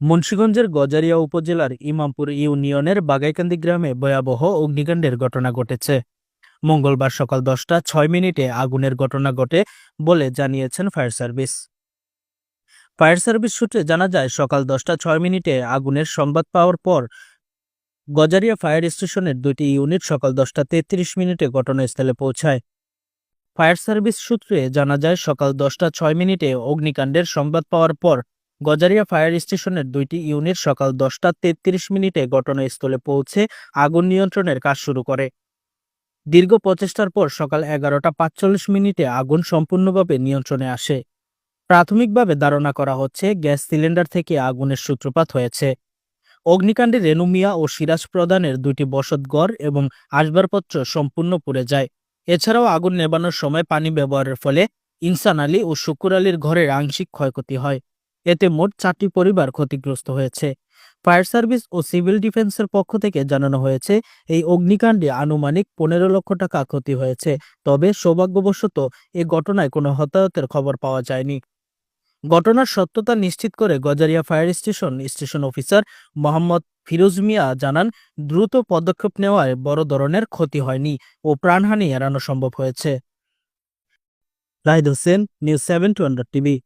মুন্সিগঞ্জের গজারিয়া উপজেলার ইমামপুর ইউনিয়নের বাগাইকান্দি গ্রামে ভয়াবহ অগ্নিকাণ্ডের ঘটনা ঘটেছে। মঙ্গলবার সকাল দশটা ছয় মিনিটে আগুনের ঘটনা ঘটে বলে জানিয়েছেন ফায়ার সার্ভিস। ফায়ার সার্ভিস সূত্রে জানা যায়, সকাল দশটা ছয় মিনিটে আগুনের সংবাদ পাওয়ার পর গজারিয়া ফায়ার স্টেশনের দুটি ইউনিট সকাল দশটা তেত্রিশ মিনিটে ঘটনাস্থলে পৌঁছায়। ফায়ার সার্ভিস সূত্রে জানা যায়, সকাল দশটা ছয় মিনিটে অগ্নিকাণ্ডের সংবাদ পাওয়ার পর গজারিয়া ফায়ার স্টেশনের দুইটি ইউনিট সকাল দশটা তেত্রিশ মিনিটে ঘটনাস্থলে পৌঁছে আগুন নিয়ন্ত্রণের কাজ শুরু করে। দীর্ঘ প্রচেষ্টার পর সকাল এগারোটা পাঁচচল্লিশ মিনিটে আগুন সম্পূর্ণভাবে নিয়ন্ত্রণে আসে। প্রাথমিকভাবে ধারণা করা হচ্ছে গ্যাস সিলিন্ডার থেকে আগুনের সূত্রপাত হয়েছে। অগ্নিকাণ্ডে রেনুমিয়া ও সিরাজ প্রধানের দুটি বসতঘর এবং আসবাবপত্র সম্পূর্ণ পুড়ে যায়। এছাড়াও আগুন নেবানোর সময় পানি ব্যবহারের ফলে ইনসান আলী ও শুকুর আলীর ঘরের আংশিক ক্ষয়ক্ষতি হয়। এতে মোট চারটি পরিবার ক্ষতিগ্রস্ত হয়েছে। ফায়ার সার্ভিস ও সিভিল ডিফেন্সের পক্ষ থেকে জানানো হয়েছে, এই অগ্নিকাণ্ডে আনুমানিক পনেরো লক্ষ টাকা ক্ষতি হয়েছে, তবে সৌভাগ্যবশত এ ঘটনায় কোনো হতাহতের খবর পাওয়া যায়নি। ঘটনার সত্যতা নিশ্চিত করে Gazaria fire station station officer Mohammad Firoz Mia জানান, দ্রুত পদক্ষেপ নেওয়ায় বড় ধরনের ক্ষতি হয়নি ও প্রাণহানি এড়ানো সম্ভব হয়েছে। Rahid Hossain, news seven two TV.